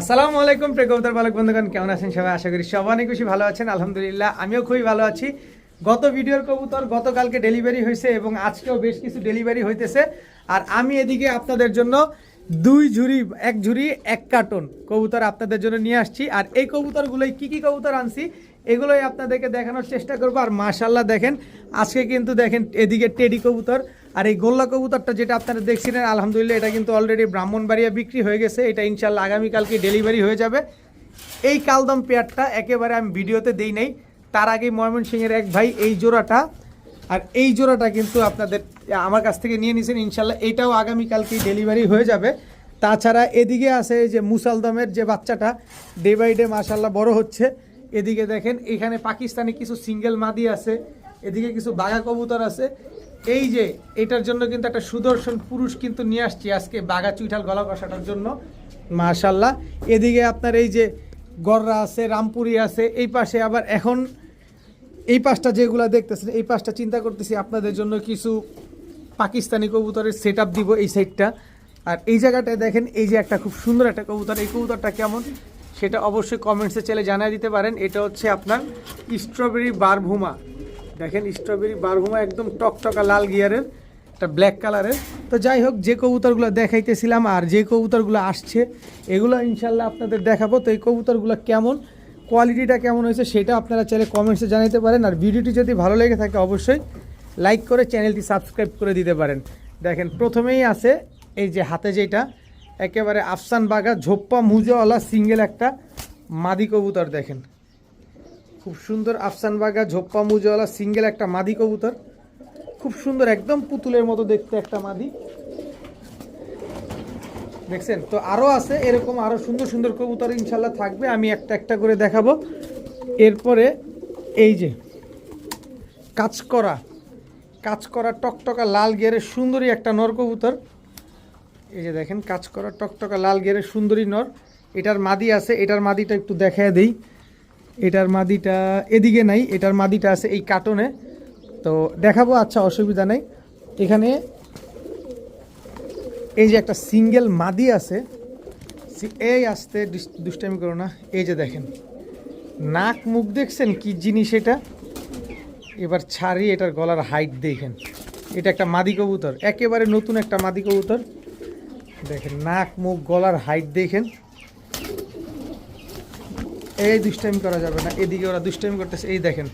আসসালামু আলাইকুম প্রেকবতার বালক বন্ধুগণ, কেমন আছেন সবাই? আশা করি সবাই অনেক বেশি ভালো আছেন। আলহামদুলিল্লাহ, আমিও খুবই ভালো আছি। গত ভিডিওর কবুতর গতকালকে ডেলিভারি হয়েছে এবং আজকেও বেশ কিছু ডেলিভারি হইতেছে। আর আমি এদিকে আপনাদের জন্য দুই ঝুড়ি, এক ঝুড়ি, এক কার্টন কবুতর আপনাদের জন্য নিয়ে আসছি। আর এই কবুতরগুলোই কি কি কবুতর আনছি, এগুলোই আপনাদেরকে দেখানোর চেষ্টা করব। আর মাশাল্লাহ দেখেন, আজকে কিন্তু দেখেন এদিকে টেডি কবুতর আর এই গোল্লা কবুতরটা যেটা আপনারা দেখছিলেন, আলহামদুলিল্লাহ এটা কিন্তু অলরেডি ব্রাহ্মণবাড়িয়া বিক্রি হয়ে গেছে। এটা ইনশাল্লাহ আগামীকালকে ডেলিভারি হয়ে যাবে। এই কালদম পেয়ারটা একেবারে আমি ভিডিওতে দেই নাই। তার আগে ময়মনসিংহের এক ভাই এই জোড়াটা, আর এই জোড়াটা কিন্তু আপনাদের আমার কাছ থেকে নিয়ে নিয়েছেন ইনশাল্লাহ এটাও আগামীকালকেই ডেলিভারি হয়ে যাবে। তাছাড়া এদিকে আছে যে মুসালদমের যে বাচ্চাটা ডে বাই ডে মাসাল্লাহ বড় হচ্ছে। এদিকে দেখেন, এখানে পাকিস্তানি কিছু সিঙ্গেল মাদি আছে। এদিকে কিছু বাঘা কবুতর আছে। এই যে, এটার জন্য কিন্তু একটা সুদর্শন পুরুষ কিন্তু নিয়ে আসছি আজকে বাঘা চুইঠাল গলা কষাটার জন্য। মাশাল্লাহ। এদিকে আপনার এই যে গররা আছে, রামপুরি আছে, এই পাশে আবার এখন এই পাশটা যেগুলো দেখতেছেন, এই পাশটা চিন্তা করতেছি আপনাদের জন্য কিছু পাকিস্তানি কবুতরের সেট আপ দিব এই সাইডটা আর এই জায়গাটায় দেখেন, এই যে একটা খুব সুন্দর একটা কবুতর, এই কবুতরটা কেমন সেটা অবশ্যই কমেন্টসে চলে জানিয়ে দিতে পারেন। এটা হচ্ছে আপনার স্ট্রবেরি বারভুমা দেখেন স্ট্রবেরি বারভুমা একদম টকটকা লাল গিয়ারের, একটা ব্ল্যাক কালারের তো যাই হোক, যে কবুতরগুলো দেখাইতেছিলাম আর যে কবুতরগুলো আসছে, এগুলো ইনশাল্লাহ আপনাদের দেখাবো। তো এই কবুতরগুলো কেমন কোয়ালিটিটা কেমন হয়েছে সেটা আপনারা চাইলে কমেন্টসে জানাতে পারেন। আর ভিডিওটি যদি ভালো লেগে থাকে, অবশ্যই লাইক করে চ্যানেলটি সাবস্ক্রাইব করে দিতে পারেন। দেখেন, প্রথমেই আছে এই যে হাতে যেটা, একেবারে আফসান বাগা ঝোপ্পা মুজোওয়ালা সিঙ্গেল একটা মাদি কবুতর, দেখেন। খুব সুন্দর আফসান বাগা, ঝোপ্পা মুজোওয়ালা, সিঙ্গেল একটা মাদি কবুতর। খুব সুন্দর, একদম পুতুলের মতো দেখতে একটা মাদি। দেখছেন? তো আরও আছে, এরকম আরও সুন্দর সুন্দর কবুতর ইনশাল্লাহ থাকবে। আমি একটা একটা করে দেখাবো। এরপরে এই যে কাজ করা কাজ করা টকটকা লাল গিয়ারের সুন্দরী একটা নর কবুতর। এই যে দেখেন কাজ করা টকটকা লাল গিয়ারের সুন্দরী নর। এটার মাদি আছে, এটার মাদিটা একটু দেখায় দেই। এটার মাদিটা এদিকে নাই, এটার মাদিটা আছে এই কার্টনে। তো দেখাবো আচ্ছা অসুবিধা নেই। এখানে এই যে একটা সিঙ্গেল মাদি আছে। এই আসতে দুষ্টামি করো না। এই যে দেখেন, নাক মুখ দেখছেন? কি জিনিস এটা? এবার ছাড়ি এটার গলার হাইট দেখেন। এটা একটা মাদি কবুতর, একেবারে নতুন একটা মাদি কবুতর। দেখেন, নাক মুখ গলার হাইট দেখেন। এই দুষ্টামি করা যাবে না, এদিকে ওরা দুষ্টামি করতেছে। এই দেখেন,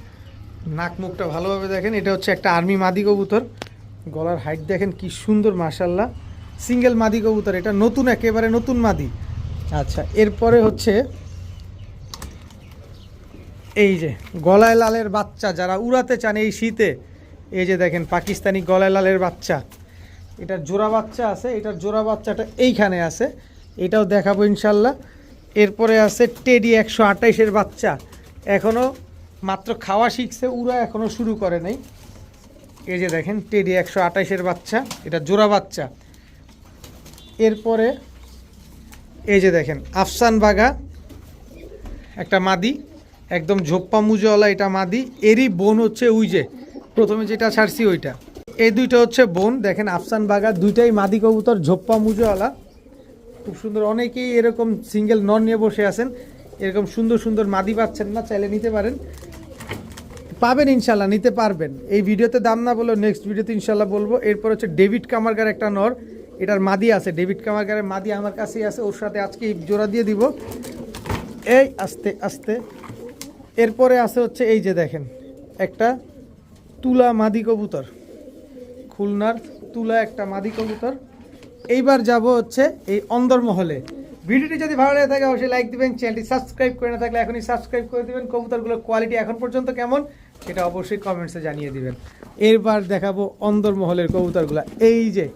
নাক মুখটা ভালোভাবে দেখেন, এটা হচ্ছে একটা আর্মি মাদি কবুতর। গলার হাইট দেখেন কি সুন্দর মাশাল্লাহ সিঙ্গেল মাদি কবুতর, এটা নতুন, একেবারে নতুন মাদি। আচ্ছা এরপরে হচ্ছে এই যে গলায় লালের বাচ্চা, যারা উড়াতে চান এই শীতে, এই যে দেখেন পাকিস্তানি গলায় লালের বাচ্চা। এটার জোড়া বাচ্চা আছে, এটার জোড়া বাচ্চাটা এইখানে আছে। এটাও দেখাবো ইনশাল্লাহ এরপরে আছে টেডি একশো আঠাইশের বাচ্চা। এখনও মাত্র খাওয়া শিখছে, উড়া এখনও শুরু করে নাই। এই যে দেখেন, টেডি একশো আঠাইশের বাচ্চা, এটা জোড়া বাচ্চা। এরপরে এই যে দেখেন, আফসান বাগা, একটা মাদি, একদম ঝোপ্পা মুজওয়ালা এটা মাদি, এরই বোন হচ্ছে ওই যে, প্রথমে যেটা ছাড়ছি ওইটা। এই দুইটা হচ্ছে বোন, দেখেন আফসান বাগা, দুইটাই মাদি কবুতর, ঝোপ্পা মুজোওয়ালা। খুব সুন্দর। অনেকেই এরকম সিঙ্গেল নন নিয়ে বসে আছেন। এরকম সুন্দর সুন্দর মাদি পাচ্ছেন না, চাইলে নিতে পারেন। পাবেন ইনশাল্লাহ, নিতে পারবেন। এই ভিডিওতে দাম না বললেও নেক্সট ভিডিওতে ইনশাল্লাহ বলব। এরপর হচ্ছে ডেভিড কামারগার একটা নর। এটার মাদি আছে। ডেভিড কামারগারের মাদি আমার কাছেই আছে। ওর সাথে আজকে জোড়া দিয়ে দিব। এই, আস্তে আস্তে। এরপরে আছে হচ্ছে এই যে দেখেন, একটা তুলা মাদি কবুতর। খুলনার তুলা একটা মাদি কবুতর। এইবার যাব হচ্ছে এই অন্দরমহলে। ভিডিওটি যদি ভালো লেগে থাকে, অবশ্যই লাইক দিবেন চ্যানেলটি সাবস্ক্রাইব করে না থাকলে এখনই সাবস্ক্রাইব করে দিবেন। কবুতরগুলোর কোয়ালিটি এখন পর্যন্ত কেমন, সেটা অবশ্যই কমেন্টসে জানিয়ে দিবেন। এরবার দেখাবো অন্দরমহলের কবুতরগুলো। এই যে,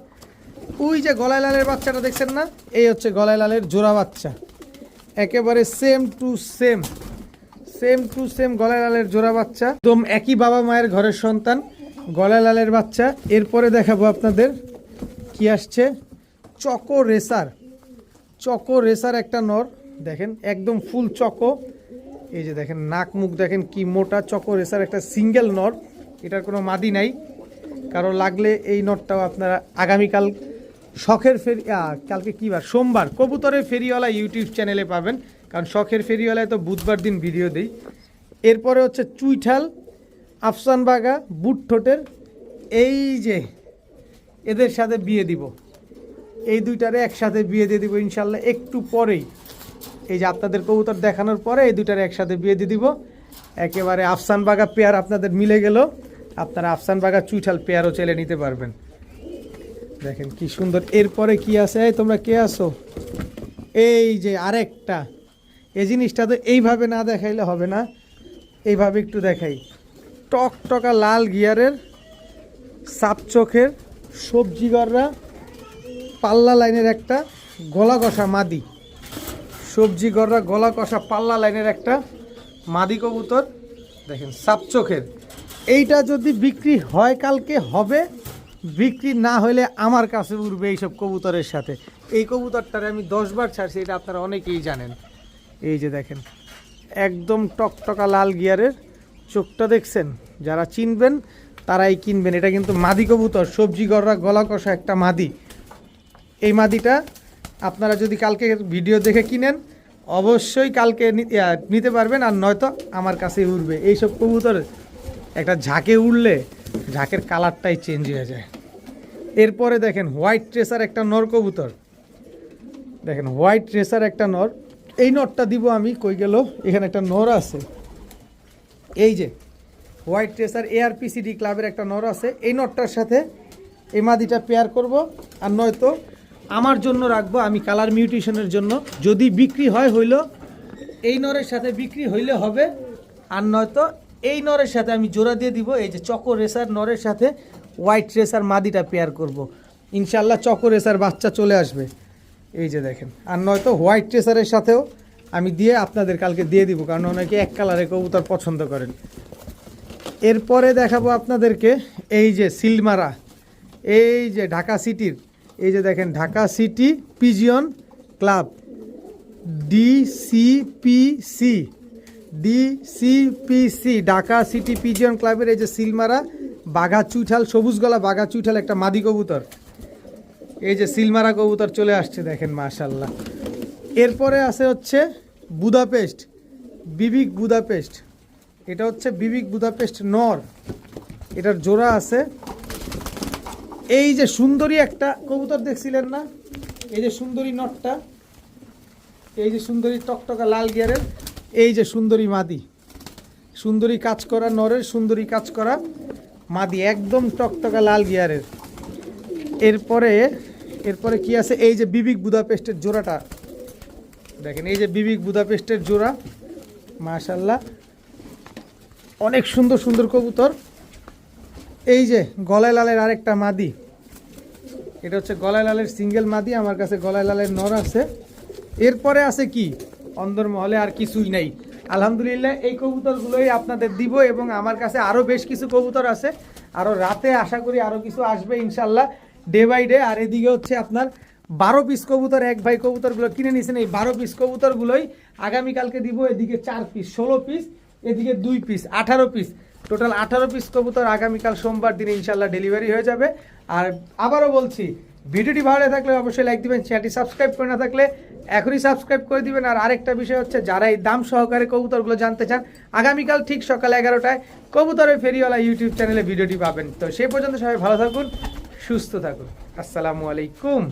ওই যে গলায় লালের বাচ্চাটা দেখছেন না? এই হচ্ছে গলায় লালের জোড়া বাচ্চা। একেবারে same to same same to same গলায় লালের জোড়া বাচ্চা। একদম একই বাবা মায়ের ঘরের সন্তান, গলায় লালের বাচ্চা। এরপরে দেখাবো আপনাদের কি আসছে। Choco racer. চকো রেসার একটা নর, দেখেন, একদম ফুল চকো। এই যে দেখেন, নাক মুখ দেখেন কি মোটা চকো রেসার একটা সিঙ্গেল নর। এটার কোনো মাদি নাই। কারও লাগলে এই নটটাও আপনারা আগামীকাল শখের ফেরি কালকে কী বার? সোমবার। কবুতরের ফেরিওয়ালা ইউটিউব চ্যানেলে পাবেন। কারণ শখের ফেরিওয়ালায় তো বুধবার দিন ভিডিও দিই। এরপরে হচ্ছে চুইঠাল আফসান বাগা বুট ঠোঁটের এই যে, এদের সাথে বিয়ে দিব। এই দুইটারে একসাথে বিয়ে দিয়ে দিব ইনশাল্লাহ একটু পরেই। এই যে আপনাদের কবুতর দেখানোর পরে এই দুইটারে একসাথে বিয়ে দিয়ে দিব। একেবারে আফসান বাগা পেয়ার আপনাদের মিলে গেল। আপনারা আফসান বাগা চুইঠাল পেয়ারও চেলে নিতে পারবেন। দেখেন কি সুন্দর। এরপরে কি আছে? এই তোমরা কে আসো এই যে আরেকটা। এই জিনিসটা তো এইভাবে না দেখাইলে হবে না। এইভাবে একটু দেখাই। টক টকা লাল গিয়ারের, সাপ চোখের, সবজি গররা পাল্লা লাইনের একটা গলা কষা মাদি। সবজি গররা গলা কষা পাল্লা লাইনের একটা মাদি কবুতর। দেখেন, সাপ চোখের। এইটা যদি বিক্রি হয় কালকে, হবে। বিক্রি না হলে আমার কাছে উঠবে এইসব কবুতরের সাথে। এই কবুতরটারে আমি দশবার ছাড়ছি, এটা আপনারা অনেকেই জানেন। এই যে দেখেন, একদম টকটকা লাল গিয়ারের চোখটা দেখছেন? যারা চিনবেন, তারাই কিনবেন। এটা কিন্তু মাদি কবুতর, সবজি গররা গলা কষা একটা মাদি। এই মাদিটা আপনারা যদি কালকে ভিডিও দেখে কিনেন, অবশ্যই কালকে নিতে পারবেন, আর নয়তো আমার কাছে উড়বে। এইসব কবুতর একটা ঝাঁকে উড়লে ঝাঁকের কালারটাই চেঞ্জ হয়ে যায়। এরপরে দেখেন হোয়াইট ট্রেসার একটা নর কবুতর। দেখেন হোয়াইট ট্রেসার একটা নর। এই নরটা দিব আমি, কই গেল? এখানে একটা নর আছে। এই যে হোয়াইট ট্রেসার এআরপিসিডি ক্লাবের একটা নর আছে। এই নটটার সাথে এই মাদিটা পেয়ার করব, আর নয়তো আমার জন্য রাখব, আমি কালার মিউটেশনের জন্য। যদি বিক্রি হয় হইল, এই নরের সাথে বিক্রি হইলে হবে, আর নয়তো এই নরের সাথে আমি জোড়া দিয়ে দিব, এই যে চকো রেসার নরের সাথে হোয়াইট রেসার মাদিটা পেয়ার করব। ইনশাল্লাহ চকো রেসার বাচ্চা চলে আসবে। এই যে দেখেন, আর নয়তো হোয়াইট ট্রেসারের সাথেও আমি দিয়ে আপনাদের কালকে দিয়ে দিব, কারণ অনেকে এক কালারে কবুতর পছন্দ করেন। এরপরে দেখাবো আপনাদেরকে এই যে সিলমারা, এই যে ঢাকা সিটির এই যে দেখেন, Dhaka city pigeon club, DCPC DCPC, Dhaka city pigeon ক্লাবের এই যে সিলমারা বাঘা চুইঠাল সবুজ গলা বাঘা চুইঠাল একটা মাদি কবুতর। এই যে সিলমারা কবুতর চলে আসছে দেখেন মাশাল্লাহ এরপরে আছে হচ্ছে বুদাপেস্ট, বিবিক বুদাপেস্ট। এটা হচ্ছে বিবিক বুদাপেস্ট নর। এটার জোড়া আছে এই যে সুন্দরী একটা, কবুতর দেখছিলেন না? এই যে সুন্দরী নটটা, এই যে সুন্দরী টকটকা লাল গিয়ারের, এই যে সুন্দরী মাদি। সুন্দরী কাজ করা নরের, সুন্দরী কাজ করা মাদি, একদম টকটকা লাল গিয়ারের। এরপরে এরপরে কি আছে? এই যে বিবিক বুদাপেস্টের জোড়াটা। দেখেন, এই যে বিবিক বুদাপেস্টের জোড়া। মাশাল্লাহ অনেক সুন্দর সুন্দর কবুতর। এই যে গলায় লালের আরেকটা মাদি। এটা হচ্ছে গলায় লালের সিঙ্গেল মাদি, আমার কাছে গলায় লালের নর আছে। এরপরে আছে কি? অন্দরমহলে আর কিছুই নাই। আলহামদুলিল্লাহ, এই কবুতরগুলোই আপনাদের দিব এবং আমার কাছে আরও বেশ কিছু কবুতর আছে। আরও রাতে আশা করি আরও কিছু আসবে ইনশাল্লাহ ডে বাই ডে আর এদিকে হচ্ছে আপনার বারো পিস কবুতর, এক ভাই কবুতরগুলো কিনে নিয়েছেন। এই বারো পিস কবুতরগুলোই আগামীকালকে দিব, এদিকে চার পিস ষোলো পিস এদিকে দুই পিস আঠারো পিস টোটাল আঠারো পিস কবুতর আগামীকাল সোমবার দিন ইনশাল্লাহ ডেলিভারি হয়ে যাবে। আর আবারও বলছি, ভিডিওটি ভালো থাকলে অবশ্যই লাইক দিবেন চ্যানেলটি সাবস্ক্রাইব করে না থাকলে এখনই সাবস্ক্রাইব করে দিবেন। আর আরেকটা বিষয় হচ্ছে, যারা এই দাম সহকারে কবুতরগুলো জানতে চান, আগামীকাল ঠিক সকাল এগারোটায় কবুতরের ফেরিওয়ালা ইউটিউব চ্যানেলে ভিডিওটি পাবেন। তো সেই পর্যন্ত সবাই ভালো থাকুন, সুস্থ থাকুন। আসসালামু আলাইকুম।